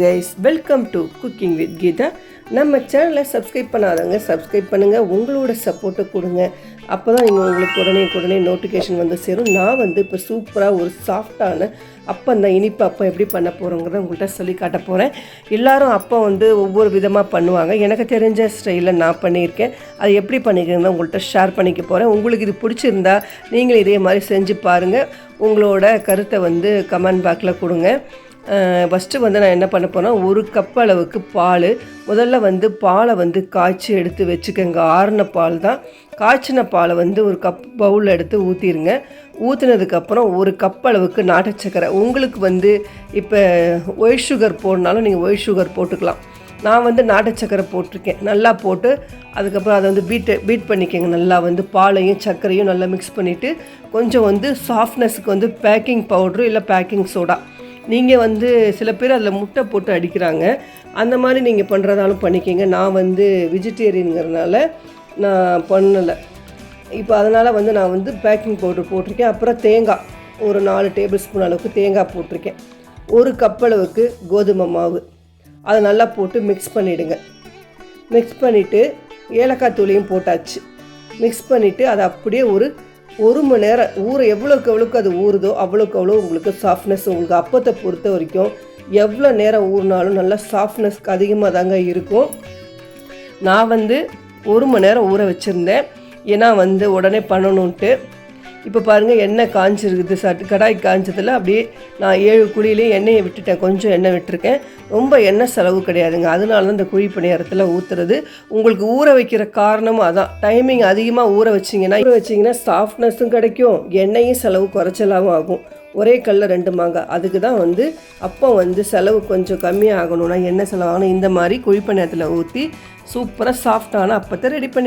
Guys welcome to cooking with Geetha நம்ம சேனலை subscribe பண்ணாதவங்க சப்ஸ்கிரைப் பண்ணுங்கள் உங்களோட சப்போர்ட்டை கொடுங்க. அப்போ தான் நீங்கள் உங்களுக்கு உடனே உடனே நோட்டிஃபிகேஷன் வந்து சேரும். நான் வந்து இப்போ சூப்பராக ஒரு சாஃப்டான அப்போ அந்த இனிப்பு அப்போ எப்படி பண்ண போகிறோங்கிறத உங்கள்கிட்ட சொல்லி காட்ட போகிறேன் எல்லோரும் அப்போ வந்து ஒவ்வொரு விதமாக பண்ணுவாங்க. எனக்கு தெரிஞ்ச ஸ்டைலில் நான் பண்ணியிருக்கேன். அது எப்படி பண்ணிக்கிறேன் உங்கள்கிட்ட ஷேர் பண்ணிக்க போகிறேன் உங்களுக்கு இது பிடிச்சிருந்தா நீங்களும் இதே மாதிரி செஞ்சு பாருங்கள் உங்களோட கருத்தை வந்து கமெண்ட் பாக்ஸில் கொடுங்க. ஃபஸ்ட்டு வந்து நான் என்ன பண்ண போனால் ஒரு கப் அளவுக்கு பால். முதல்ல வந்து பாலை வந்து காய்ச்சி எடுத்து வச்சுக்கோங்க. ஆறின பால் தான். காய்ச்சின பாலை வந்து ஒரு கப் பவுலில் எடுத்து ஊற்றிடுங்க ஊற்றினதுக்கப்புறம் ஒரு கப் அளவுக்கு நாட்டு சக்கரை உங்களுக்கு வந்து இப்போ ஒயிட் சுகர் போடனாலும் நீங்கள் ஒயிட் சுகர் போட்டுக்கலாம். நான் வந்து நாட்டு சக்கரை போட்டிருக்கேன். நல்லா போட்டு அதுக்கப்புறம் அதை வந்து பீட் பீட் பண்ணிக்கோங்க. நல்லா வந்து பாலையும் சர்க்கரையும் நல்லா மிக்ஸ் பண்ணிவிட்டு கொஞ்சம் வந்து சாஃப்ட்னஸ்க்கு வந்து பேக்கிங் பவுட்ரு இல்லை பேக்கிங் சோடா நீங்கள் வந்து சில பேர் அதில் முட்டை போட்டு அடிக்கிறாங்க. அந்த மாதிரி நீங்கள் பண்ணுறதாலும் பண்ணிக்கிங்க. நான் வந்து வெஜிடேரியனுங்கிறனால நான் பண்ணலை. இப்போ அதனால் வந்து நான் வந்து பேக்கிங் பவுடர் போட்டிருக்கேன். அப்புறம் தேங்காய். ஒரு நாலு டேபிள் ஸ்பூன் அளவுக்கு தேங்காய் போட்டிருக்கேன். ஒரு கப் அளவுக்கு கோதுமை மாவு. அதை நல்லா போட்டு மிக்ஸ் பண்ணிவிடுங்க மிக்ஸ் பண்ணிவிட்டு ஏலக்காய் தூளையும் போட்டாச்சு. மிக்ஸ் பண்ணிவிட்டு அதை அப்படியே ஒரு ஒரு மணி நேரம் ஊற எவ்வளோக்கு எவ்வளோக்கு அது ஊறுதோ அவ்வளோக்கு அவ்வளோ உங்களுக்கு சாஃப்ட்னஸ் உங்களுக்கு அப்பத்தை பொறுத்த வரைக்கும் எவ்வளோ நேரம் ஊறினாலும் நல்லா சாஃப்ட்னஸ்க்கு அதிகமாக தாங்க இருக்கும். நான் வந்து ஒரு மணி நேரம் ஊற வச்சுருந்தேன். ஏன்னா வந்து உடனே பண்ணணுன்ட்டு இப்போ பாருங்கள் எண்ணெய் காஞ்சிருக்குது. சட்டு கடாய் காஞ்சதில் அப்படியே நான் ஏழு குழியிலையும் எண்ணெயை விட்டுட்டேன். கொஞ்சம் எண்ணெய் விட்டுருக்கேன். ரொம்ப எண்ணெய் செலவு கிடையாதுங்க. அதனால தான் இந்த குழி பணியாரத்தில் ஊற்றுறது உங்களுக்கு ஊற வைக்கிற காரணமும் அதான். டைமிங் அதிகமாக ஊற வச்சிங்கன்னா ஊற வச்சிங்கன்னா சாஃப்ட்னஸும் கிடைக்கும். எண்ணெயும் செலவு குறைச்சலாகவும் ஆகும். ஒரே கல்லில் ரெண்டு மாங்காய். அதுக்கு தான் வந்து அப்போ வந்து செலவு கொஞ்சம் கம்மியாகணும்னா எண்ணெய் செலவாகணும். இந்த மாதிரி குழி பணியாரத்தில் ஊற்றி சூப்பராக சாஃப்டான அப்பத்தை ரெடி பண்ணி